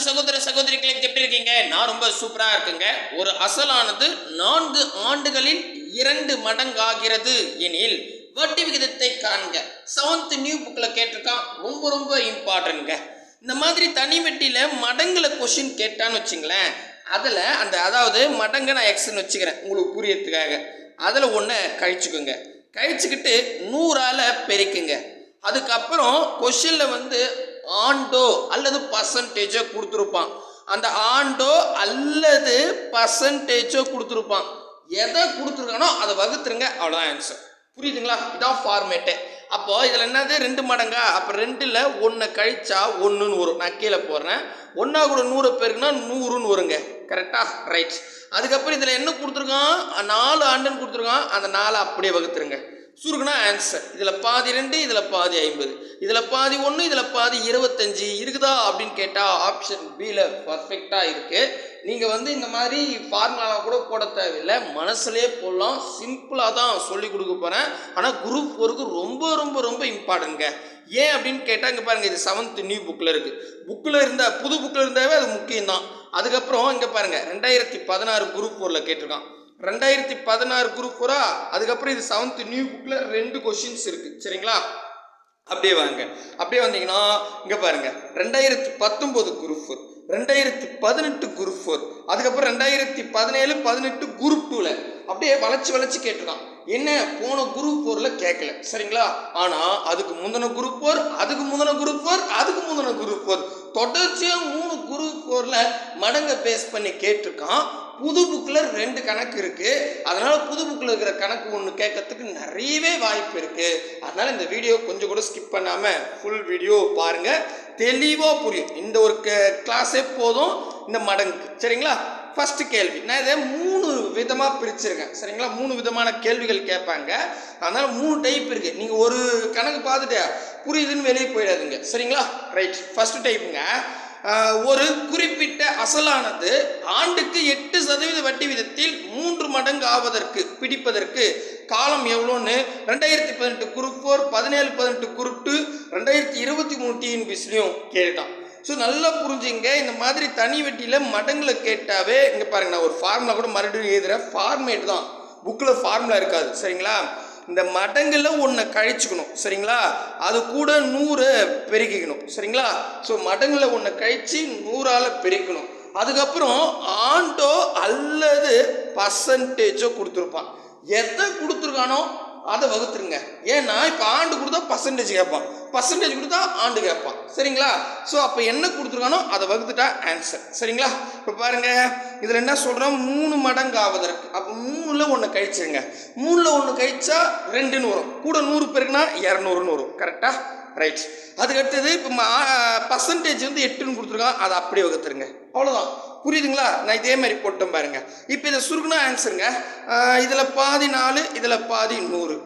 அன்பு சகோதர சகோதரிகளுக்கு எப்படி இருக்கீங்க நான் ரொம்ப சூப்பரா இருக்குங்க. ஒரு அசலானது நான்கு ஆண்டுகளில் இரண்டு மடங்காகிறது. எனில் வட்டி விகிதத்தை காண்க. செவன்த் நியூ புக்கில் கேட்டிருக்கான். ரொம்ப ரொம்ப இம்பார்ட்டன்ட்ங்க இந்த மாதிரி தனி வட்டியில் மடங்குல கொஷின் கேட்டான்னு வச்சுங்களேன். அதில் அந்த அதாவது மடங்கை நான் எக்ஸ்ன்னு வச்சுக்கிறேன். உங்களுக்கு புரியறதுக்காக. அதில் ஒன்றை கழிச்சுக்குங்க. கழிச்சுக்கிட்டு நூறால் பெருக்குங்க. அதுக்கப்புறம் கொஷினில் வந்து ஆண்டோ அல்லது பர்சன்டேஜோ கொடுத்துருப்பான். அந்த ஆண்டோ அல்லது பர்சன்டேஜோ கொடுத்துருப்பான். எதை கொடுத்துருக்கானோ அதை வகுத்துருங்க அவ்வளோதான் ஆன்சர் புரியுதுங்களா? இதான் ஃபார்மேட்டு அப்போ இதில் என்னது? ரெண்டு மடங்கா? அப்போ ரெண்டில் ஒன்று கழிச்சா ஒன்றுன்னு வரும். நான் கீழே போடுறேன். ஒன்றா கூட நூறு பேருக்குன்னா நூறுன்னு வருங்க. கரெக்டாக ரைட் அதுக்கப்புறம் இதில் என்ன கொடுத்துருக்கான்? நாலு ஆண்டுன்னு கொடுத்துருக்கான். அந்த நாலு அப்படியே வகுத்துருங்க. சுருக்குனா ஆன்சர் இதில் பாதி ரெண்டு இதில் பாதி ஐம்பது. இதில் பாதி ஒன்று இதில் பாதி இருபத்தஞ்சி. இருக்குதா அப்படின்னு கேட்டால் ஆப்ஷன் பியில் பர்ஃபெக்டாக இருக்குது நீங்கள் வந்து இந்த மாதிரி ஃபார்முலாலாம் கூட போட தேவையில்லை. மனசுலேயே போடலாம். சிம்பிளாக தான் சொல்லி கொடுக்க போகிறேன் ஆனால் குரூப் ஒர்க்கு ரொம்ப ரொம்ப ரொம்ப இம்பார்ட்டன்ங்க ஏன் அப்படின்னு கேட்டால் இங்கே பாருங்கள் இது செவன்த் நியூ புக்கில் இருக்குது புக்கில் இருந்தால் புது புக்கில் இருந்தாவே அது முக்கியம்தான். அதுக்கப்புறம் இங்கே பாருங்கள் ரெண்டாயிரத்தி பதினாறு குரூப் ஃபோரில் கேட்டிருக்கான். ரெண்டாயிரத்தி பதினாறு குரூப் ஃபோரா அதுக்கப்புறம் இது செவன்த் நியூ புக்கில் ரெண்டு கொஷின்ஸ் இருக்குது சரிங்களா? அப்படியே வாங்க. அப்படியே வந்தீங்கன்னா இங்கே பாருங்கள் ரெண்டாயிரத்தி பத்தொம்போது குரூப் ஃபோர் ரெண்டாயிரத்தி பதினெட்டு குரூப் ஃபோர் அதுக்கப்புறம் ரெண்டாயிரத்தி பதினேழு பதினெட்டு குரூப் டூவில் அப்படியே வளைச்சி வளைச்சி கேட்டிருக்கான். என்ன? போன குரூப் ஃபோரில் கேட்கல. சரிங்களா? ஆனால் அதுக்கு முந்தின குரூப் ஃபோர் அதுக்கு முந்தின குரூப் ஃபோர் அதுக்கு முந்தின குரூப் ஃபோர் தொடர்ச்சியாக மூணு குரூப் ஃபோரில் மடங்கை பேஸ் பண்ணி கேட்டிருக்கான். புது புக்கில் ரெண்டு கணக்கு இருக்குது அதனால் புது புக்கில் இருக்கிற கணக்கு ஒன்று கேட்கறதுக்கு நிறையவே வாய்ப்பு இருக்குது அதனால் இந்த வீடியோ கொஞ்சம் கூட ஸ்கிப் பண்ணாமல் ஃபுல் வீடியோ பாருங்கள் தெளிவாக புரியும். இந்த ஒரு கிளாஸே போதும் இந்த மடங்கு சரிங்களா? ஃபஸ்ட்டு கேள்வி. நான் இதை மூணு விதமாக பிரிச்சிருக்கேன். சரிங்களா? மூணு விதமான கேள்விகள் கேட்பாங்க. அதனால் மூணு டைப் இருக்குது நீங்கள் ஒரு கணக்கு பார்த்துட்டு புரியுதுன்னு வெளியே போயிடாதுங்க. சரிங்களா? ரைட் ஃபஸ்ட்டு டைப்புங்க ஒரு குறிப்பிட்ட அசலானது ஆண்டுக்கு எட்டு சதவீத வட்டி விதத்தில் மூன்று மடங்கு ஆவதற்கு பிடிப்பதற்கு காலம் எவ்வளோன்னு ரெண்டாயிரத்தி பதினெட்டு குரூப் ஃபோர் பதினேழு பதினெட்டு குரூப் டூ ரெண்டாயிரத்தி இருபத்தி மூணு டிஎன்பிஸ்லையும் கேட்டான் ஸோ நல்லா புரிஞ்சுங்க இந்த மாதிரி தனி வட்டியில் மடங்களை கேட்டாவே இங்கே பாருங்க நான் ஒரு ஃபார்முலா கூட மறுபடியும் எழுதுகிறேன் ஃபார்மேட் தான். புக்கில் ஃபார்முலா இருக்காது சரிங்களா? இந்த மடங்கில் ஒன்றை கழிச்சுக்கணும் சரிங்களா? அது கூட நூறு பெருக்கிக்கணும் சரிங்களா? ஸோ மடங்கில் ஒன்றை கழிச்சு நூறால் பெருக்கணும். அதுக்கப்புறம் ஆண்டோ அல்லது பர்சன்டேஜோ கொடுத்துருப்பான். எதை கொடுத்துருக்கானோ அதை வகுத்துருங்க. ஏன்னா இப்போ ஆண்டு கொடுத்தா பர்சன்டேஜ் கேட்பான். பர்சன்டேஜ் கொடுத்தா ஆண்டு கேட்பான். சரிங்களா? ஸோ அப்போ என்ன கொடுத்துருக்கானோ அதை வகுத்துட்டா ஆன்சர் சரிங்களா? இப்போ பாருங்க இதில் என்ன சொல்கிறோம் மூணு மடங்கு ஆவதற்கு அப்போ மூணில் ஒன்று கழிச்சிருங்க. மூணில் ஒன்று கழிச்சா ரெண்டுன்னு வரும். கூட நூறு பேருக்குன்னா இரநூறுன்னு வரும். கரெக்டாக ரைட் அதுக்கடுத்தது இப்போ பர்சன்டேஜ் வந்து எட்டுன்னு கொடுத்துருக்கான். அதை அப்படியே வகுத்துருங்க. அவ்வளோதான் புரியுதுங்களா? நான் இதே மாதிரி போட்டேன் பாருங்க. இப்போ இதை சுருக்குனா ஆன்சருங்க இதில் பாதி நாலு இதில் பாதி நூறு.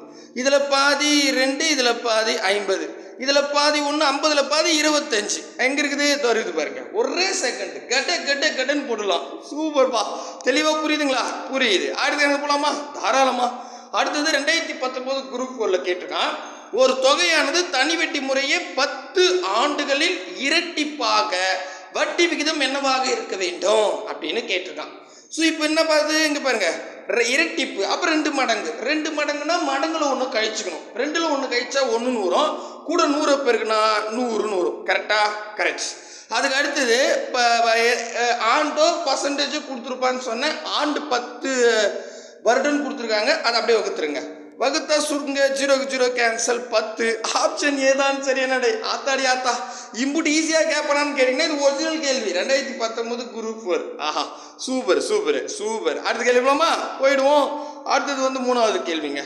இதில் பாதி ரெண்டு இதில் பாதி ஐம்பது. இதில் பாதி ஒன்று ஐம்பதில் பாதி இருபத்தஞ்சு. எங்கே இருக்குது? தருது பாருங்க. ஒரே செகண்ட் கட்ட கட்ட கட்டன்னு போடலாம் சூப்பர்ப்பா தெளிவாக புரியுதுங்களா? புரியுது. அடுத்து எனக்கு போகலாமா தாராளமா. அடுத்தது ரெண்டாயிரத்தி பத்தொம்போது குரூப் ஃபோரில் கேட்டிருக்கான். ஒரு தொகையானது தனி வட்டி முறையே பத்து ஆண்டுகளில் இரட்டிப்பாக வட்டி விகிதம் என்னவாக இருக்க வேண்டும்? அப்படின்னு கேட்டிருக்கான். ஸோ இப்போ என்ன பார்த்து இங்கே பாருங்கள் இரட்டிப்பு. அப்போ ரெண்டு மடங்கு. ரெண்டு மடங்குனா மடங்குல ஒன்று கழிச்சுக்கணும். ரெண்டில் ஒன்று கழிச்சா ஒன்றுன்னு வரும். கூட நூறு பேருக்குன்னா நூறு நூறு கரெக்டா கரெக்ட் அதுக்கு அடுத்தது இப்போ ஆண்டோ பர்சன்டேஜோ கொடுத்துருப்பான்னு சொன்னேன். ஆண்டு பத்து வருடம் கொடுத்துருக்காங்க. அதை அப்படியே வகுத்துருங்க. வகுத்தா சுருங்க ஜீரோக்கு ஜீரோ கேன்சல் பத்து. ஆப்ஷன் ஏதான் சரி என்னடே ஆத்தாடி ஆத்தா. இம்புட்டு ஈஸியாக கேட்பனான்னு கேட்டிங்கன்னா இது ஒரிஜினல் கேள்வி. ரெண்டாயிரத்தி பத்தொன்பது குரூப் ஃபோர் ஆஹா சூப்பர் சூப்பர் சூப்பர் அடுத்த கேள்வி போலாமா? போயிடுவோம். அடுத்தது வந்து மூணாவது கேள்விங்க.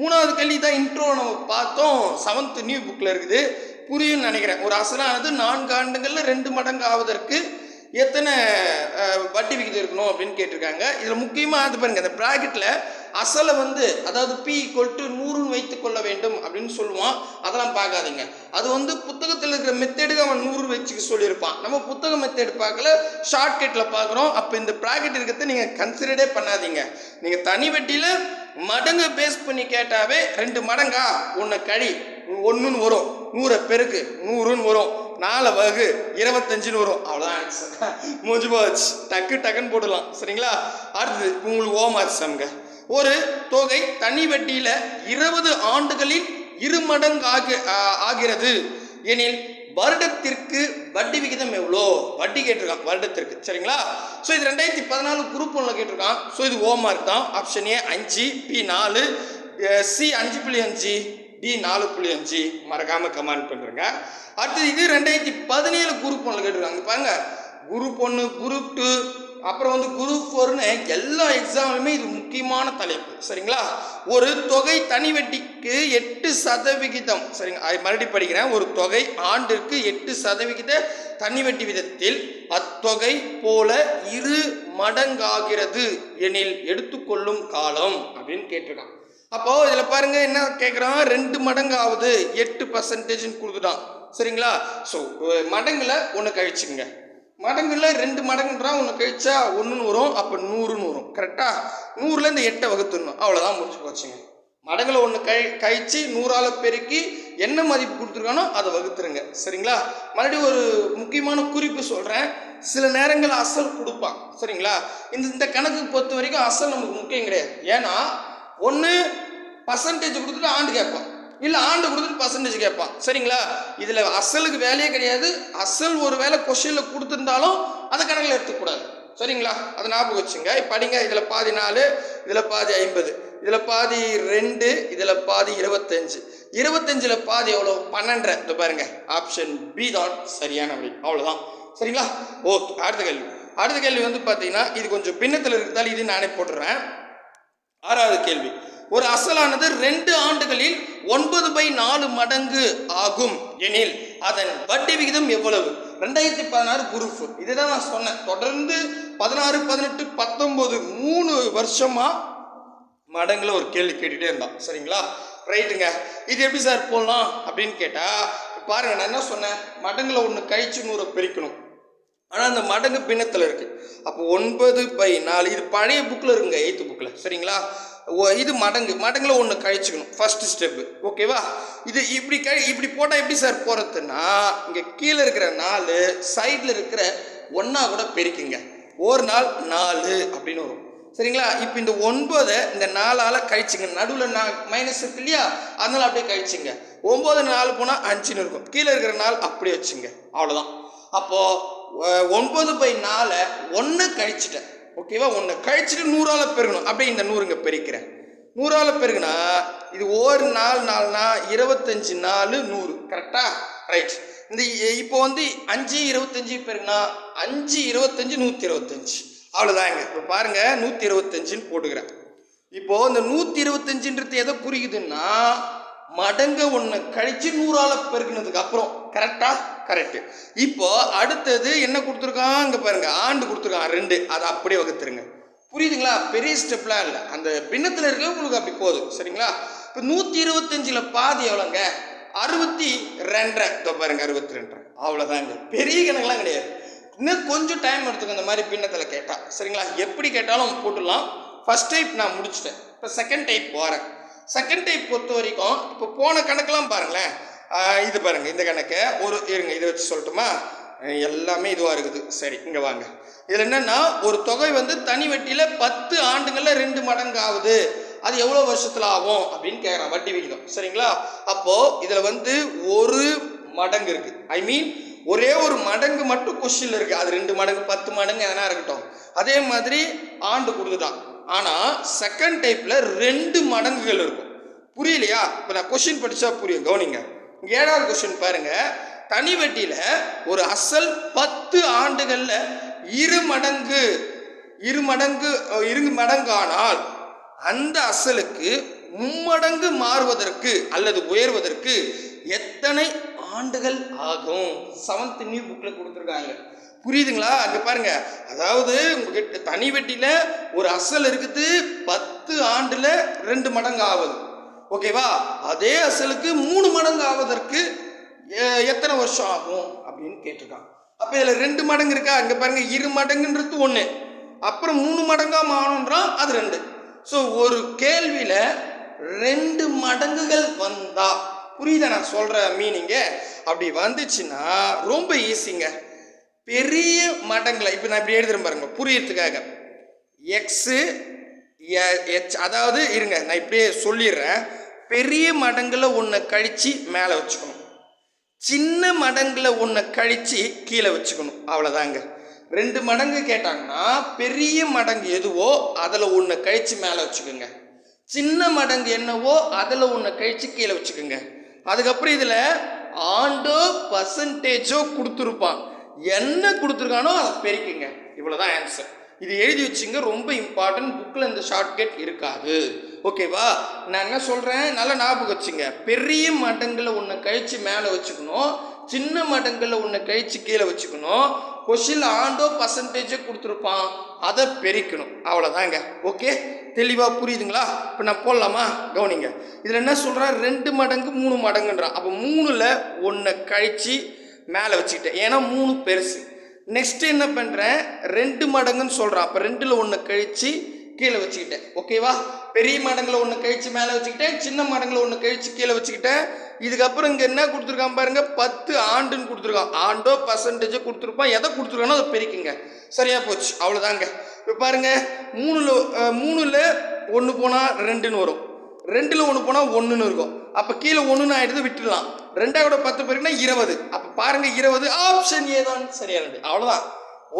மூணாவது கேள்வி தான் இன்ட்ரோ நம்ம பார்த்தோம். செவன்த் நியூ புக்கில் இருக்குது. புரியும்னு நினைக்கிறேன். ஒரு அசலானது நான்கு ஆண்டுகளில் ரெண்டு மடங்கு ஆவதற்கு எத்தனை வட்டி விகிதம் இருக்கணும் அப்படின்னு கேட்டிருக்காங்க. இதில் முக்கியமாக அது பாருங்கள் அந்த ப்ராக்கெட்டில் அசலை வந்து அதாவது பி ஈக்குவல் டு நூறுன்னு வைத்து கொள்ள வேண்டும் அப்படின்னு சொல்லுவான். அதெல்லாம் பார்க்காதீங்க. அது வந்து புத்தகத்தில் இருக்கிற மெத்தேடுக்கு அவன் நூறு வச்சுக்க சொல்லியிருப்பான். நம்ம புத்தக மெத்தேடு பார்க்கல ஷார்ட்கட்டில் பார்க்குறோம். அப்போ இந்த ப்ராக்கெட் இருக்கிறத நீங்கள் கன்சிடரே பண்ணாதீங்க. நீங்கள் தனி வெட்டியில் மடங்கு பேஸ் பண்ணி கேட்டாவே ரெண்டு மடங்கா? ஒன்று கழி. ஒன்றுன்னு வரும். நூறை பெருக்கு. நூறுன்னு வரும். நாலு வகு. இருபத்தஞ்சுன்னு வரும். அவ்வளோதான் ஆன்சர் முடிஞ்சு போச்சு. டக்கு டக்குன்னு போடலாம் சரிங்களா? அடுத்தது உங்களுக்கு ஓமார் சம்ங்க. ஒரு தொகை தனி வட்டியில் இருபது ஆண்டுகளில் இரு மடங்கு ஆகி ஆகிறது. எனில் வருடத்திற்கு வட்டி விகிதம் எவ்வளோ? வட்டி கேட்டிருக்கான் வருடத்திற்கு. சரிங்களா? ஸோ இது ரெண்டாயிரத்தி பதினாலு குரூப் ஒன்றில் கேட்டிருக்கான். ஸோ இது ஓ மார்க் தான். ஆப்ஷன் ஏ அஞ்சு பி நாலு சி அஞ்சு புள்ளி அஞ்சு டி நாலு புள்ளி அஞ்சு. மறக்காமல் கமெண்ட் பண்ணுறேங்க அடுத்தது இது ரெண்டாயிரத்தி பதினேழு குரூப் ஒன்றில் கேட்டிருக்காங்க. பாருங்க. குரூப் ஒன்று குரூப் டூ அப்புறம் வந்து குரூப் ஃபோர்னு எல்லா எக்ஸாம்லையுமே இது முக்கியமான தலைப்பு. சரிங்களா? ஒரு தொகை தனி வட்டிக்கு எட்டு சதவிகிதம். சரிங்க அது மறுபடியும் படிக்கிறேன். ஒரு தொகை ஆண்டிற்கு எட்டு சதவிகித தனி வட்டி விதத்தில் அத்தொகை போல இரு மடங்காகிறது எனில் எடுத்துக்கொள்ளும் காலம் அப்படின்னு கேட்டிருக்கான் அப்போ இதில் பாருங்க என்ன கேட்குறான் ரெண்டு மடங்கு ஆகுது எட்டு பர்சன்டேஜ்னு கொடுத்துட்டான். சரிங்களா? ஸோ மடங்கில் ஒன்று கழிச்சுங்க மடங்குல ரெண்டு மடங்குன்றான் ஒன்று கழிச்சா ஒன்றுன்னு வரும் அப்போ நூறுன்னு வரும். கரெக்டாக நூறுலேருந்து எட்டை வகுத்துடணும். அவ்வளோதான் முடிச்சு போச்சுங்க. மடங்குல ஒன்று கழி கழிச்சு நூறால் பெருக்கி என்ன மதிப்பு கொடுத்துருக்கானோ அதை வகுத்துருங்க. சரிங்களா? மறுபடியும் ஒரு முக்கியமான குறிப்பு சொல்கிறேன் சில நேரங்கள் அசல் கொடுப்பான். சரிங்களா? இந்த இந்த கணக்கு பொறுத்த வரைக்கும் அசல் நமக்கு முக்கியம் கிடையாது. ஏன்னா ஒன்று பர்சன்டேஜ் கொடுத்துட்டு ஆண்டு கேட்பான். இல்லை ஆண்டு கொடுத்துட்டு பர்சன்டேஜ் கேட்பான். சரிங்களா? இதில் அசலுக்கு வேலையே கிடையாது. அசல் ஒரு வேலை கொஷனில் கொடுத்துருந்தாலும் அதை கணக்கில் எடுத்துக்கூடாது. சரிங்களா? அதை ஞாபகம் வச்சுங்க. படிங்க. இதில் பாதி நாலு இதில் பாதி ஐம்பது இதில் பாதி ரெண்டு இதில் பாதி இருபத்தஞ்சு. இருபத்தஞ்சில் பாதி எவ்வளோ பன்னெண்டரை. இந்த பாருங்க. ஆப்ஷன் பி தான் சரியான அப்படி அவ்வளோதான் சரிங்களா? ஓகே. அடுத்த கேள்வி. அடுத்த கேள்வி வந்து பார்த்தீங்கன்னா இது கொஞ்சம் பின்னத்தில் இருக்கிறதால இது நானே போட்டுறேன். ஆறாவது கேள்வி. ஒரு அசலானது ரெண்டு ஆண்டுகளில் ஒன்பது பை நாலு மடங்கு ஆகும். எனில் அதன் வட்டி விகிதம் எவ்வளவு? ரெண்டாயிரத்தி பதினாறு குரூப் இதுதான் நான் சொன்னேன். தொடர்ந்து பதினாறு பதினெட்டு பத்தொன்பது மூணு வருஷமா மடங்கில் ஒரு கேள்வி கேட்டுட்டே இருந்தான். சரிங்களா? ரைட்டுங்க. இது எப்படி சார் போடலாம் அப்படின்னு கேட்டா பாருங்க நான் என்ன சொன்னேன்? மடங்கில் ஒன்று கழிச்சு நூறை பிரிக்கணும். ஆனால் அந்த மடங்கு பின்னத்தில் இருக்கு. அப்போ ஒன்பது பை நாலு இது பழைய புக்கில் இருக்குங்க எயித்து புக்கில் சரிங்களா? இது மடங்கு மடங்குல ஒன்று கழிச்சுக்கணும். ஃபஸ்ட்டு ஸ்டெப்பு ஓகேவா இது இப்படி கழி இப்படி போட்டால் எப்படி சார் போகிறதுன்னா இங்கே கீழே இருக்கிற நாலு சைடில் இருக்கிற ஒன்றா கூட பெருக்குங்க. ஒரு நாள் நாலு அப்படின்னு வரும். சரிங்களா? இப்போ இந்த ஒன்பதை இந்த நாலால் கழிச்சுங்க. நடுவில் நான் மைனஸ் இருக்கு இல்லையா? அதனால் அப்படியே கழிச்சுங்க. ஒம்பது நாலு போனால் அஞ்சுன்னு இருக்கும். கீழே இருக்கிற நாள் அப்படியே வச்சுங்க. அவ்வளோதான் அப்போது ஒன்பது பை நாலை ஒன்று கழிச்சிட்டேன். ஓகேவா ஒன்று கழிச்சிட்டு நூறால் பெருகணும். அப்படியே இந்த நூறுங்க பெருக்கிறேன். நூறால் பெருகுனா இது ஒரு நாள் நாலுனா இருபத்தஞ்சி நாலு நூறு. கரெக்டா ரைட் இந்த இப்போ வந்து அஞ்சு இருபத்தஞ்சு பெருகுனா அஞ்சு இருபத்தஞ்சி நூற்றி இருபத்தஞ்சி அவ்வளோதாங்க இப்போ பாருங்கள் நூற்றி இருபத்தஞ்சின்னு போட்டுக்கிறேன். இப்போது இந்த நூற்றி இருபத்தஞ்சுன்றது எதை குறிக்குதுன்னா மடங்க ஒன்று கழிச்சு நூறால பெருக்கினதுக்கு அப்புறம். கரெக்டா கரெக்ட் இப்போ அடுத்தது என்ன கொடுத்துருக்கான்? இங்க பாருங்க ஆண்டு கொடுத்துருக்கான் ரெண்டு. அதை அப்படியே வகுத்துருங்க. புரியுதுங்களா? பெரிய ஸ்டெப்லாம் இல்லை. அந்த பின்னத்தில் இருக்க உங்களுக்கு அப்படி போதும். சரிங்களா? இப்போ நூற்றி இருபத்தஞ்சில் பாதி எவ்வளோங்க அறுபத்தி ரெண்டரை. இதோ பாருங்க அறுபத்தி ரெண்டரை. அவ்வளோதாங்க பெரிய கணக்கெலாம் கிடையாது. இன்னும் கொஞ்சம் டைம் எடுத்துக்கோ இந்த மாதிரி பின்னத்தில் கேட்டால் சரிங்களா? எப்படி கேட்டாலும் போட்டுடலாம். ஃபர்ஸ்ட் டைப் நான் முடிச்சிட்டேன். இப்போ செகண்ட் டைப் வரேன் செகண்ட் டைப் பொறுத்த வரைக்கும் இப்போ போன கணக்கெலாம் பாருங்களேன். இது பாருங்கள் இந்த கணக்கை. ஒரு இருங்க இதை வச்சு சொல்லட்டுமா? எல்லாமே இதுவாக இருக்குது. சரி இங்கே வாங்க. இதில் என்னென்னா ஒரு தொகை வந்து தனி வட்டியில் பத்து ஆண்டுகளில் ரெண்டு மடங்கு ஆகுது அது எவ்வளோ வருஷத்தில் ஆகும் அப்படின்னு கேட்குறான் வட்டி விகிதம். சரிங்களா? அப்போது இதில் வந்து ஒரு மடங்கு இருக்குது ஐ மீன் ஒரே ஒரு மடங்கு மட்டும் கொஸ்டின்ல இருக்குது அது ரெண்டு மடங்கு பத்து மடங்கு எதனா இருக்கட்டும். அதே மாதிரி ஆண்டு கொடுத்துட்டான். ஆனால் செகண்ட் டைப்பில் ரெண்டு மடங்குகள் இருக்கும். புரியலையா? இப்போ நான் கொஷின் படித்தா புரியும். கவனிங்க. இங்க ஏழாவது கொஷின் பாருங்கள் தனி வட்டியில் ஒரு அசல் பத்து ஆண்டுகளில் இரு மடங்கு இரு மடங்கு இரு மடங்கானால் அந்த அசலுக்கு மும்மடங்கு மாறுவதற்கு அல்லது உயர்வதற்கு எத்தனை ஆண்டுகள் ஆகும்? செவன்த் நியூ புக்கில் கொடுத்துருக்காங்க. புரியுதுங்களா? அங்கே பாருங்க. அதாவது உங்ககிட்ட தனி வெட்டியில் ஒரு அசல் இருக்குது பத்து ஆண்டில் ரெண்டு மடங்கு ஆகுது ஓகேவா? அதே அசலுக்கு மூணு மடங்கு ஆவதற்கு எ- எத்தனை வருஷம் ஆகும் அப்படின்னு கேட்டிருக்கான். அப்போ இதில் ரெண்டு மடங்கு இருக்கா? இங்கே பாருங்க இரு மடங்குன்றது ஒன்று அப்புறம் மூணு மடங்காக மாறணுன்றான் அது ரெண்டு. ஸோ ஒரு கேள்வியில் ரெண்டு மடங்குகள் வந்தா புரியுதா நான் சொல்கிற மீனிங்கு அப்படி வந்துச்சுன்னா ரொம்ப ஈஸிங்க பெரிய மடங்களை இப்போ நான் இப்படி எழுதுறேன் பாருங்க புரியறதுக்காக. எக்ஸு எச் அதாவது இருங்க நான் இப்படியே சொல்லிடுறேன். பெரிய மடங்களை ஒன்றை கழித்து மேலே வச்சுக்கணும். சின்ன மடங்களை ஒன்றை கழித்து கீழே வச்சுக்கணும். அவ்வளோதாங்க ரெண்டு மடங்கு கேட்டாங்கன்னா பெரிய மடங்கு எதுவோ அதில் ஒன்று கழித்து மேலே வச்சுக்கோங்க. சின்ன மடங்கு என்னவோ அதில் ஒன்று கழித்து கீழே வச்சுக்கோங்க. அதுக்கப்புறம் இதில் ஆண்டோ பர்சன்டேஜோ கொடுத்துருப்பான். என்ன கொடுத்துருக்கானோ அதை பெருக்கிங்க. இவ்வளோதான் ஆன்சர் இது எழுதி வச்சுங்க ரொம்ப இம்பார்ட்டன்ட் புக்கில் இந்த ஷார்ட்கட் இருக்காது. ஓகேவா நான் என்ன சொல்கிறேன் நல்லா ஞாபகம் வச்சுங்க. பெரிய மடங்கில் ஒன்று கழித்து மேலே வச்சுக்கணும். சின்ன மடங்கில் ஒன்று கழித்து கீழே வச்சுக்கணும். கொஷில் ஆண்டோ பர்சன்டேஜே கொடுத்துருப்பான். அதை பெருக்கணும். அவ்வளோதாங்க ஓகே தெளிவாக புரியுதுங்களா? இப்போ நான் போடலாமா? கவனிங்க. இதில் என்ன சொல்கிறேன் ரெண்டு மடங்கு மூணு மடங்குன்றான். அப்போ மூணில் ஒன்றை கழித்து மேலே வச்சுக்கிட்டேன். ஏன்னா மூணு பெருசு. நெக்ஸ்ட் என்ன பண்ணுறேன் ரெண்டு மடங்குன்னு சொல்கிறான் அப்போ ரெண்டில் ஒன்று கழித்து கீழே வச்சுக்கிட்டேன். ஓகேவா பெரிய மடங்கில் ஒன்று கழித்து மேலே வச்சுக்கிட்டேன். சின்ன மடங்கில் ஒன்று கழித்து கீழே வச்சுக்கிட்டேன். இதுக்கப்புறம் இங்கே என்ன கொடுத்துருக்கான் பாருங்கள் பத்து ஆண்டுன்னு கொடுத்துருக்கான். ஆண்டோ பர்சன்டேஜோ கொடுத்துருப்பான். எதை கொடுத்துருக்கானோ அதை பெருக்குங்க. சரியாக போச்சு. அவ்வளோதாங்க இப்போ பாருங்க. மூணுல மூணில் ஒன்று போனால் ரெண்டுன்னு வரும். ரெண்டில் ஒன்று போனால் ஒன்றுன்னு இருக்கும். அப்போ கீழே ஒன்றுன்னு ஆகிடுது விட்டுடலாம். ரெண்டாவோட பத்து பேருக்குன்னா இருபது. அப்போ பாருங்க இருபது ஆப்ஷன் ஏதான் சரியானது. அவ்வளோதான்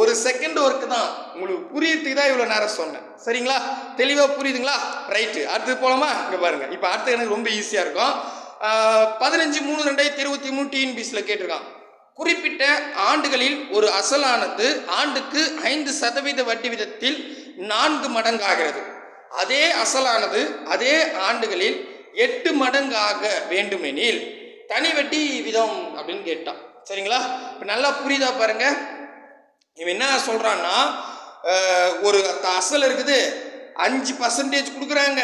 ஒரு செகண்ட் ஒர்க்கு தான். உங்களுக்கு புரியறதுக்கு தான் இவ்வளோ நேரம் சொன்னேன். சரிங்களா? தெளிவாக புரியுதுங்களா? ரைட்டு அடுத்தது போலாமா? இங்கே பாருங்க. இப்போ அடுத்து எனக்கு ரொம்ப ஈஸியாக இருக்கும். பதினஞ்சு மூணு ரெண்டாயிரத்தி இருபத்தி மூணு டிஎன்பிசியில் கேட்டிருக்கான். குறிப்பிட்ட ஆண்டுகளில் ஒரு அசலானது ஆண்டுக்கு ஐந்து சதவீத வட்டி விதத்தில் நான்கு மடங்காகிறது. அதே அசலானது அதே ஆண்டுகளில் எட்டு மடங்காக வேண்டுமெனில் தனி வெட்டி விதம் அப்படின்னு கேட்டான். சரிங்களா? இப்போ நல்லா புரியுதா பாருங்க. இவன் என்ன சொல்கிறான்னா ஒரு அசல் இருக்குது அஞ்சு பர்சன்டேஜ் கொடுக்குறாங்க.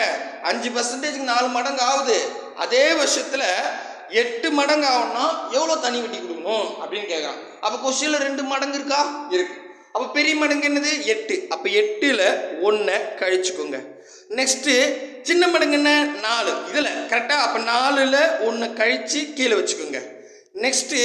அஞ்சு பர்சன்டேஜ்க்கு நாலு மடங்கு ஆகுது. அதே வருஷத்தில் எட்டு மடங்கு ஆகும்னா எவ்வளோ தனி வட்டி கொடுக்கணும் அப்படின்னு கேட்குறான் அப்போ கொஸ்டினில் ரெண்டு மடங்கு இருக்கா? இருக்கு. அப்போ பெரிய மடங்கு என்னது? எட்டு. அப்போ எட்டில் ஒன்றை கழிச்சுக்கோங்க. நெக்ஸ்ட்டு சின்ன மடங்குன்னா நாலு. இதில் கரெக்டாக அப்போ நாலில் ஒன்று கழித்து கீழே வச்சுக்கோங்க. நெக்ஸ்ட்டு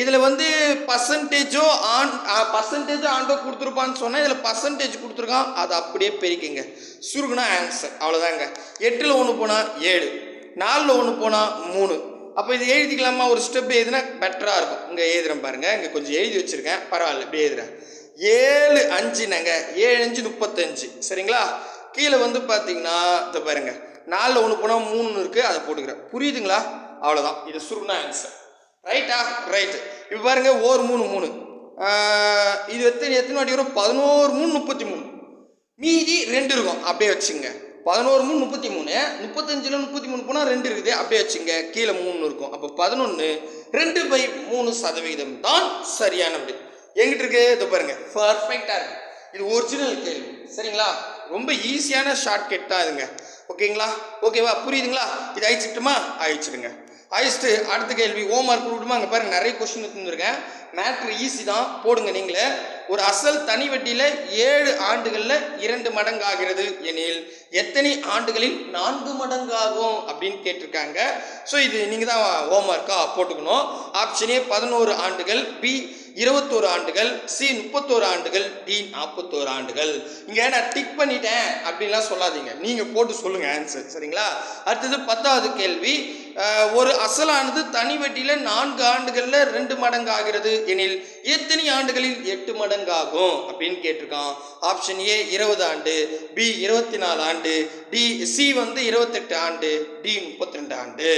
இதில் வந்து பர்சன்டேஜோ ஆன் பர்சன்டேஜோ ஆண்டோ கொடுத்துருப்பான்னு சொன்னால் இதில் பர்சன்டேஜ் கொடுத்துருக்கான். அதை அப்படியே பெருக்கிங்க. சுருகுனா ஆன்சர் அவ்வளோதாங்க எட்டில் ஒன்று போனால் ஏழு. நாலில் ஒன்று போனால் மூணு. அப்போ இது எழுதிக்கலாமா? ஒரு ஸ்டெப் எழுதினா பெட்டராக இருக்கும். இங்கே எழுதுறேன் பாருங்கள் இங்கே கொஞ்சம் எழுதி வச்சுருக்கேன். பரவாயில்ல இப்படி எழுதுறேன். ஏழு அஞ்சுனாங்க. ஏழு அஞ்சு முப்பத்தஞ்சு. சரிங்களா? கீழே வந்து பார்த்தீங்கன்னா இதை பாருங்க. நாலில் ஒன்று போனால் மூணுன்னு இருக்குது அதை போட்டுக்கிறேன். புரியுதுங்களா? அவ்வளோதான் இது சுருணா ஆன்சர் ரைட்டா ரைட்டு இப்போ பாருங்க ஓர் மூணு மூணு. இது எத்தனை எத்தனை வாட்டி வரும்? பதினோரு மூணு முப்பத்தி மூணு மீதி ரெண்டு இருக்கும். அப்படியே வச்சுங்க. பதினோரு மூணு முப்பத்தி மூணு முப்பத்தஞ்சில் முப்பத்தி மூணு போனால் ரெண்டு இருக்குது. அப்படியே வச்சுங்க. கீழே மூணு இருக்கும். அப்போ பதினொன்று ரெண்டு பை மூணு சதவீதம் தான் சரியான விடை. எங்கிட்ட இருக்கு? இது பாருங்க. பர்ஃபெக்டாக இருக்கு. இது ஒரிஜினல் கேள்வி. சரிங்களா? ரொம்ப ஈஸியான ஷார்ட்கட் தான் இதுங்க. ஓகேங்களா ஓகேவா புரியுதுங்களா? இது அழிச்சிட்டுமா அழிச்சிடுங்க. அழிச்சிட்டு அடுத்த கேள்வி ஹோம் ஒர்க் விடுமா அங்கே பாருங்க நிறைய கொஸ்டின் எடுத்துருக்கேன் மேட்ரு ஈஸி தான். போடுங்க நீங்களே. ஒரு அசல் தனி வட்டியில் ஏழு ஆண்டுகளில் இரண்டு மடங்கு ஆகிறது எனில் எத்தனை ஆண்டுகளில் நான்கு மடங்கு ஆகும் அப்படின்னு கேட்டிருக்காங்க. ஸோ இது நீங்கள் தான் ஹோம் ஒர்க்காக போட்டுக்கணும். ஆப்ஷன் ஏ பதினோரு ஆண்டுகள். பி இருபத்தோரு ஆண்டுகள் சி முப்பத்தோரு ஆண்டுகள் டி நாற்பத்தோரு ஆண்டுகள். இங்கே நான் டிக் பண்ணிட்டேன் அப்படின்லாம் சொல்லாதீங்க. நீங்கள் போட்டு சொல்லுங்கள் ஆன்சர் சரிங்களா? அடுத்தது பத்தாவது கேள்வி. ஒரு அசலானது தனி வட்டியில் நான்கு ஆண்டுகளில் ரெண்டு மடங்கு ஆகிறது எனில் எத்தனை ஆண்டுகளில் எட்டு மடங்கு ஆகும் அப்படின்னு கேட்டிருக்கான். ஆப்ஷன் ஏ இருபது ஆண்டு பி இருபத்தி நாலு ஆண்டு டி சி வந்து இருபத்தெட்டு ஆண்டு டி முப்பத்தி ரெண்டு ஆண்டு.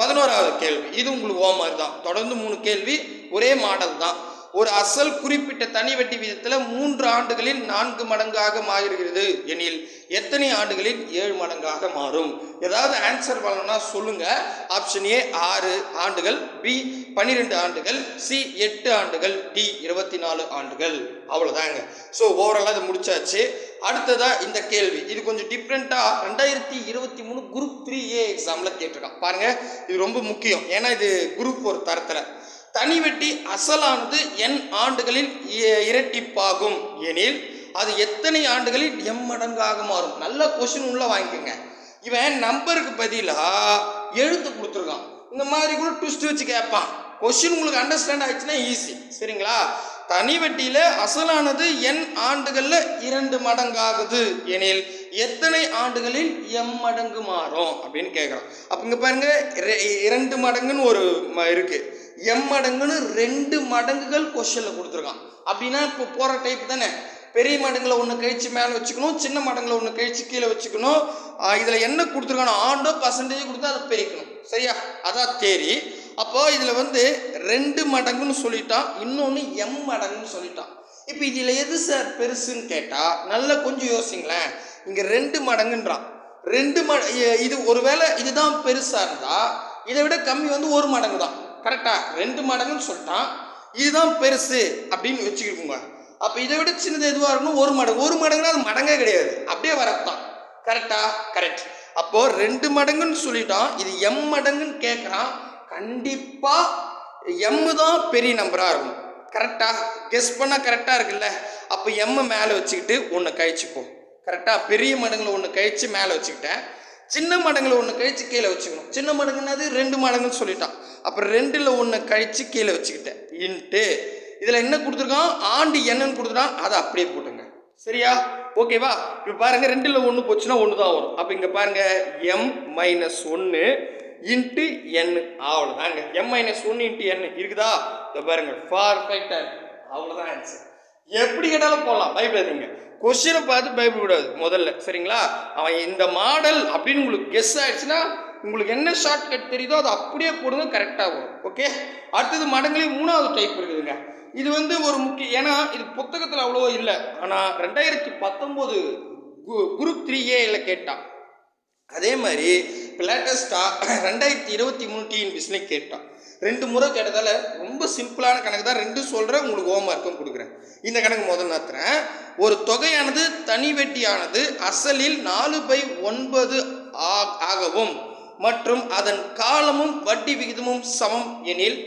பதினோராவது கேள்வி இது உங்களுக்கு ஹோம்ஒர்க் தான். தொடர்ந்து மூணு கேள்வி ஒரே மாடல் தான். ஒரு அசல் குறிப்பிட்ட தனி வட்டி விதத்தில் மூன்று ஆண்டுகளில் நான்கு மடங்காக மாறுகிறது எனில் எத்தனை ஆண்டுகளில் ஏழு மடங்காக மாறும்? ஏதாவது ஆன்சர் வரணும்னா சொல்லுங்க. ஆப்ஷன் ஏ ஆறு ஆண்டுகள் பி பன்னிரெண்டு ஆண்டுகள் சி எட்டு ஆண்டுகள் டி இருபத்தி நாலு ஆண்டுகள் அவ்வளோதாங்க ஸோ ஓவராலாக இது முடிச்சாச்சு. அடுத்ததா இந்த கேள்வி. இது கொஞ்சம் டிஃப்ரெண்ட்டாக ரெண்டாயிரத்தி இருபத்தி மூணு குரூப் த்ரீ ஏ எக்ஸாமில் கேட்டிருக்கான். பாருங்கள் இது ரொம்ப முக்கியம். ஏன்னா இது குரூப் ஒரு தரத்தில். தனி வெட்டி அசலானது என் ஆண்டுகளில் இ- இரட்டிப்பாகும். எனில் அது எத்தனை ஆண்டுகளில் எம் மடங்காக மாறும்? நல்ல கொஷின் உள்ள வாங்கிக்கோங்க. இவன் நம்பருக்கு பதிலாக எழுத்து கொடுத்துருக்கான். இந்த மாதிரி கூட ட்விஸ்ட் வச்சு கேட்பான். கொஷின் உங்களுக்கு அண்டர்ஸ்டாண்ட் ஆயிடுச்சுன்னா ஈஸி சரிங்களா? தனி வட்டியில அசலானது என் ஆண்டுகளில் இரண்டு மடங்காகுது. எனில் எத்தனை ஆண்டுகளில் எம் மடங்கு மாறும்? அப்படின்னு கேட்குறோம் அப்போ இங்கே பாருங்க ரெ- இரண்டு மடங்குன்னு ஒரு ம- இருக்கு. எம் மடங்குன்னு ரெண்டு மடங்குகள் கொஷனில் கொடுத்துருக்கான். அப்படின்னா இப்போ போகிற டைப் தானே? பெரிய மடங்களை ஒன்று கழிச்சு மேலே வச்சுக்கணும் சின்ன மடங்களை ஒன்று கழிச்சு கீழே வச்சுக்கணும். இதில் என்ன கொடுத்துருக்கானோ ஆண்டோ பர்சன்டேஜ் கொடுத்தா அதை பெருக்கணும். சரியா? அதான் தேரி. அப்போ இதில் வந்து ரெண்டு மடங்குன்னு சொல்லிட்டான் இன்னொன்று எம் மடங்குன்னு சொல்லிட்டான். இப்போ இதில் எது சார் பெருசுன்னு கேட்டால் நல்லா கொஞ்சம் யோசிங்களேன். இங்கே ரெண்டு மடங்குன்றான். ரெண்டு மட இது ஒருவேளை இதுதான் பெருசாக இருந்தால் இதை விட கம்மி வந்து ஒரு மடங்கு தான் கரெக்டாக ரெண்டு மடங்குன்னு சொல்லிட்டான். இதுதான் பெருசு அப்படின்னு வச்சுக்கிக்கோங்க அப்போ இதை விட சின்னது எதுவாக இருக்கணும்? ஒரு மடங்கு. ஒரு மடங்குனா அது மடங்கே கிடையாது. அப்படியே வரத்தான். கரெக்டா கரெக்ட் அப்போது ரெண்டு மடங்குன்னு சொல்லிட்டான். இது எம் மடங்குன்னு கேட்குறான் கண்டிப்பாக எம் தான் பெரிய நம்பராக இருக்கும் கரெக்டாக கெஸ் பண்ணால் கரெக்டாக இருக்குல்ல? அப்போ எம் மேலே வச்சுக்கிட்டு ஒன்று கழிச்சுப்போம் கரெக்டாக பெரிய மடங்கில் ஒன்று கழிச்சு மேலே வச்சுக்கிட்டேன். சின்ன மடங்குல ஒன்று கழிச்சு கீழே வச்சுக்கணும். சின்ன மடங்குனது ரெண்டு மடங்குன்னு சொல்லிட்டான். அப்புறம் ரெண்டில் ஒன்று கழிச்சு கீழே வச்சுக்கிட்டேன். இன்ட்டு இதில் என்ன கொடுத்துருக்கான்? ஆண்டு என்னன்னு கொடுத்துட்டான். அதை அப்படியே போட்டுங்க. சரியா? ஓகேவா இப்போ பாருங்க ரெண்டில் ஒன்று போச்சுன்னா ஒன்று தான் வரும். அப்போ இங்கே பாருங்கள் எம் மைனஸ் ஒன்று இன்ட்டு என் அவ்வளோதாங்க எம் மைனஸ் ஒன்று இன்ட்டு என் இருக்குதா? இதை பாருங்க பர்ஃபெக்டாக இருக்குது அவ்வளோதான் ஆன்சர் எப்படி கேட்டாலும் போகலாம் பயப்படாதீங்க. கொஸ்டினை பார்த்து பயப்படக்கூடாது. முதல்ல. சரிங்களா? அவன் இந்த மாடல் அப்படின்னு உங்களுக்கு கெஸ் ஆயிடுச்சுன்னா உங்களுக்கு என்ன ஷார்ட்கட் தெரியுதோ அதை அப்படியே போடுங்க கரெக்டாக வரும். ஓகே அடுத்தது மடங்களே மூணாவது டைப் இருக்குதுங்க. இது வந்து ஒரு முக்கிய ஏன்னா இது புத்தகத்தில் அவ்வளோ இல்லை. ஆனால் ரெண்டாயிரத்தி பத்தொம்போது குரூப் த்ரீ ஏல கேட்டான் அதே மாதிரி இப்போ லேட்டஸ்ட்டாக ரெண்டாயிரத்தி இருபத்தி மூணு டிஎன் பிஸ்னே கேட்டான் ரெண்டு முறை கேட்டதால் ரொம்ப சிம்பிளான கணக்கு தான். ரெண்டு சொல்கிறேன் உங்களுக்கு ஹோம் ஒர்க்கும் கொடுக்குறேன். இந்த கணக்கு முதல் நடத்துகிறேன் ஒரு தொகையானது தனி வெட்டியானது அசலில் நாலு பை ஒன்பது ஆ- ஆகவும் மற்றும் அதன் காலமும் வட்டி விகிதமும் சமம் எனில்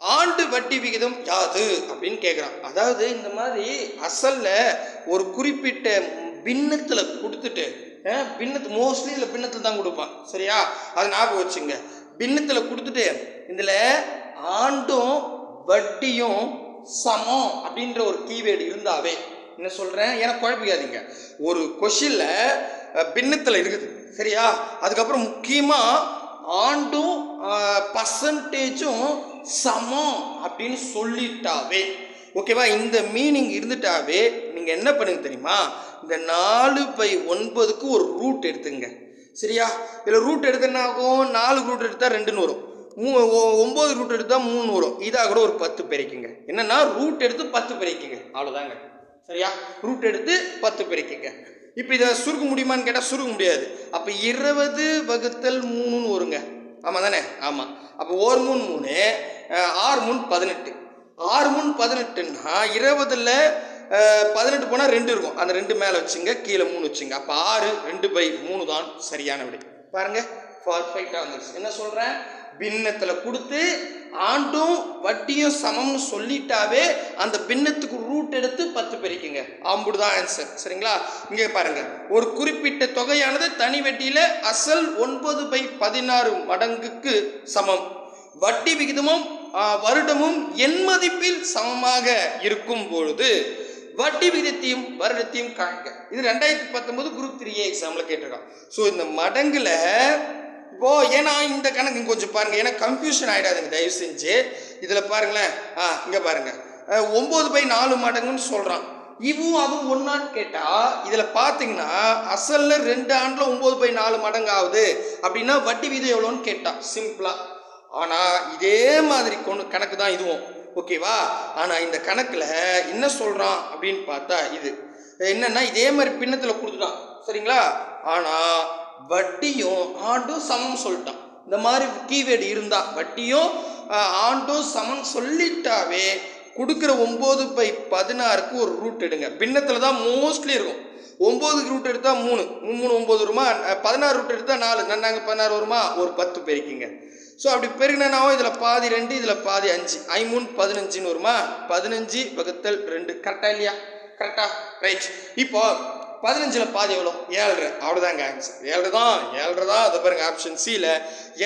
ஆண்டு வட்டி விகிதம் யாது? அப்படின்னு கேட்குறான் அதாவது இந்த மாதிரி அசலில் ஒரு குறிப்பிட்ட பின்னத்தில் கொடுத்துட்டு பின்னத்து மோஸ்ட்லி இதில் பின்னத்தில் தான் கொடுப்பான். சரியா? அது ஞாபகம் வச்சுங்க. பின்னத்தில் கொடுத்துட்டு இதில் ஆண்டும் வட்டியும் சமம் அப்படின்ற ஒரு கீவேர்டு இருந்தாவே என்ன சொல்கிறேன் ஏன்னா குழப்பிக்காதீங்க. ஒரு கொஷினில் பின்னத்தில் இருக்குது. சரியா? அதுக்கப்புறம் முக்கியமாக ஆண்டும் பர்சன்டேஜும் சமம் அப்படின்னு சொல்லிட்டாவே. ஓகேவா இந்த மீனிங் இருந்துட்டாவே நீங்கள் என்ன பண்ணுங்க தெரியுமா? இந்த நாலு பை ஒன்பதுக்கு ஒரு ரூட் எடுத்துங்க. சரியா? இதில் ரூட் எடுத்து என்ன ஆகும்? நாலு ரூட் எடுத்தால் ரெண்டுன்னு வரும் மூ ஒம்பது ரூட் எடுத்தால் மூணு வரும் இதாக கூட ஒரு பத்து பெருக்கிங்க. என்னன்னா ரூட் எடுத்து பத்து பெருக்கிங்க. அவ்வளோதாங்க சரியா? ரூட் எடுத்து பத்து பெருக்கிங்க. இப்போ இதை சுருக்க முடியுமான்னு கேட்டால் சுருக்க முடியாது. அப்போ இருபது வகுத்தல் மூணுன்னு வருங்க. ஆமாம் தானே ஆமாம் அப்போ ஒரு மூணு மூணு ஆறு மூணு பதினெட்டு. ஆறு மூணு பதினெட்டுன்னா இருபதில் பதினெட்டு போனால் ரெண்டு இருக்கும். அந்த ரெண்டு மேலே வச்சுங்க கீழே மூணு வச்சுங்க. அப்போ ஆறு ரெண்டு பை மூணு தான் சரியான விடை. பாருங்க பர்ஃபெக்டாக வந்துருச்சு. என்ன சொல்கிறேன் பின்னத்தில் கொடுத்து ஆண்டும் வட்டியும் சமம்னு சொல்லிட்டாவே அந்த பின்னத்துக்கு ரூட் எடுத்து பத்து பெருக்கிங்க. ஆம்புடு தான் ஆன்சர் சரிங்களா? இங்கே பாருங்க. ஒரு குறிப்பிட்ட தொகையானது தனி வட்டியில் அசல் ஒன்பது பை பதினாறு மடங்குக்கு சமம். வட்டி விகிதமும் வருடமும் எண் மதிப்பில் சமமாக இருக்கும் பொழுது வட்டி விகிதத்தையும் வருடத்தையும் காண்க. இது ரெண்டாயிரத்தி பத்தொன்பது குரூப் த்ரீ எக்ஸாம்ல கேட்டிருக்கான். ஸோ இந்த மடங்குல இப்போ ஏன்னா இந்த கணக்கு கொஞ்சம் பாருங்க. ஏன்னா கன்ஃபியூஷன் ஆகிடாதுங்க தயவு செஞ்சு இதில் பாருங்களேன். ஆ இங்கே பாருங்க. ஒம்பது பை நாலு மடங்குன்னு சொல்கிறான் இவும் அதுவும் ஒன்றான்னு கேட்டால் இதில் பார்த்தீங்கன்னா அசலில் ரெண்டு ஆண்டில் ஒம்பது பை நாலு மடங்கு ஆகுது அப்படின்னா வட்டி வீதம் எவ்வளோன்னு கேட்டான் சிம்பிளாக ஆனால் இதே மாதிரி கொண்டு கணக்கு தான் இதுவும். ஓகேவா? ஆனால் இந்த கணக்கில் என்ன சொல்கிறான் அப்படின்னு பார்த்தா இது. என்னென்னா இதே மாதிரி பின்னத்தில் கொடுத்துட்டான். சரிங்களா? ஆனால் வட்டியும் ஆண்டும் சமம் சொல்லிட்டான். இந்த மாதிரி கீவேர்டு இருந்தா வட்டியும் ஆண்டும் சமம் சொல்லிட்டாவே கொடுக்குற ஒம்பது பை பதினாறுக்கு ஒரு ரூட் எடுங்க. பின்னத்தில் தான் மோஸ்ட்லி இருக்கும். ஒம்போதுக்கு ரூட் எடுத்தால் மூணு. மூணு ஒம்பது வருமா? பதினாறு ரூட் எடுத்தால் நாலு. நன்னாங்க பதினாறு வருமா? ஒரு பத்து பெருக்கிங்க. ஸோ அப்படி பெருகினாவும் இதில் பாதி ரெண்டு இதில் பாதி அஞ்சு. ஐமூணு பதினஞ்சுன்னு வருமா? பதினஞ்சு வகுத்தல் ரெண்டு. கரெக்டாக இல்லையா? கரெக்டாக ரைட் இப்போ பதினஞ்சில் பாதி எவ்வளோ ஏழரை. அவ்வளோதாங்க ஆன்சர் ஏழரை தான் ஏழரை தான் அதை பாருங்க ஆப்ஷன் சியில்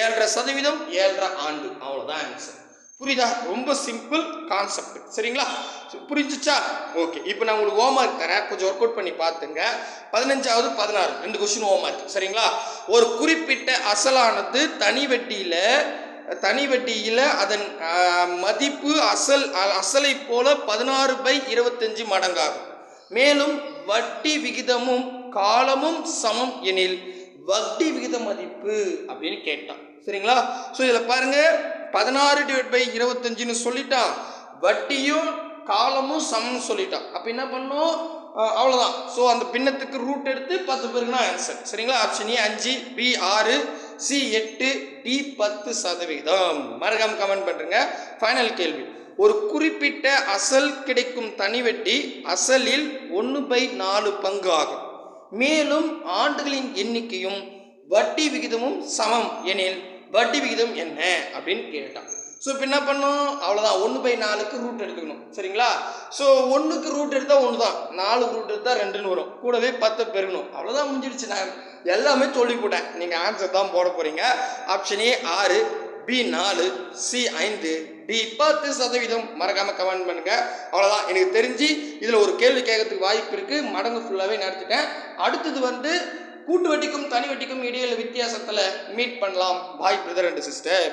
ஏழரை சதவீதம் ஏழரை ஆண்டு. அவ்வளோதான் ஆன்சர் புரியுதா? ரொம்ப சிம்பிள் கான்செப்ட் சரிங்களா? புரிஞ்சிச்சா? புரிஞ்சுச்சா ஓகே இப்போ நான் உங்களுக்கு ஹோம்ஒர்க் தரேன். கொஞ்சம் ஒர்க் அவுட் பண்ணி பார்த்துங்க. பதினஞ்சாவது பதினாறு. ரெண்டு கொஸ்டின் ஹோம்ஒர்க் சரிங்களா? ஒரு குறிப்பிட்ட அசலானது தனி வெட்டியில் தனி வட்டியில் அதன் மதிப்பு அசல் அசலை போல பதினாறு பை இருபத்தஞ்சு மடங்காகும். மேலும் வட்டி விகிதமும் காலமும் சமம் எனில் வட்டி விகித மதிப்பு அப்படின்னு கேட்டான். சரிங்களா? ஸோ இதில் பாருங்க. பதினாறு டிவைட் பை இருபத்தஞ்சுன்னு சொல்லிட்டான் வட்டியும் காலமும் சமம்னு சொல்லிட்டான் அப்போ என்ன பண்ணோம்? அவ்வளோதான் ஸோ அந்த பின்னத்துக்கு ரூட் எடுத்து பத்து பேருக்கு ஆன்சர் சரிங்களா? ஆப்ஷன் ஏ அஞ்சு பி ஆறு சி எட்டு டி பத்து சதவிகிதம் மறக்காம கமெண்ட் பண்ணுறங்க ஃபைனல் கேள்வி. ஒரு குறிப்பிட்ட அசல் கிடைக்கும் தனி வட்டி அசலில் ஒன்று பை நாலு பங்கு ஆகும் மேலும் ஆண்டுகளின் எண்ணிக்கையும் வட்டி விகிதமும் சமம் எனில் வட்டி விகிதம் என்ன? அப்படின்னு கேட்டான். ஸோ இப்போ என்ன பண்ணோம்? அவ்வளோதான் ஒன்று பை நாலுக்கு ரூட் எடுத்துக்கணும். சரிங்களா? ஸோ ஒன்றுக்கு ரூட் எடுத்தால் ஒன்று தான் நாலு ரூட் எடுத்தால் ரெண்டுன்னு வரும். கூடவே பத்து பெருகணும். அவ்வளோதான் முடிஞ்சிடுச்சு. நான் எல்லாமே சொல்லி போட்டேன் நீங்கள் ஆன்சர் தான் போட போகிறீங்க ஆப்ஷன் ஏ ஆறு பி நாலு சி ஐந்து டி பத்து சதவீதம் மறக்காம கமெண்ட் பண்ணுங்க. அவ்வளோதான் எனக்கு தெரிஞ்சு இதில் ஒரு கேள்வி கேட்கறதுக்கு வாய்ப்பு இருக்கு. மடங்கு ஃபுல்லாகவே நடத்திட்டேன் அடுத்தது வந்து கூட்டு வட்டிக்கும் தனி வட்டிக்கும் இடையில வித்தியாசத்தில் மீட் பண்ணலாம். பாய் பிரதர் அண்ட் சிஸ்டர்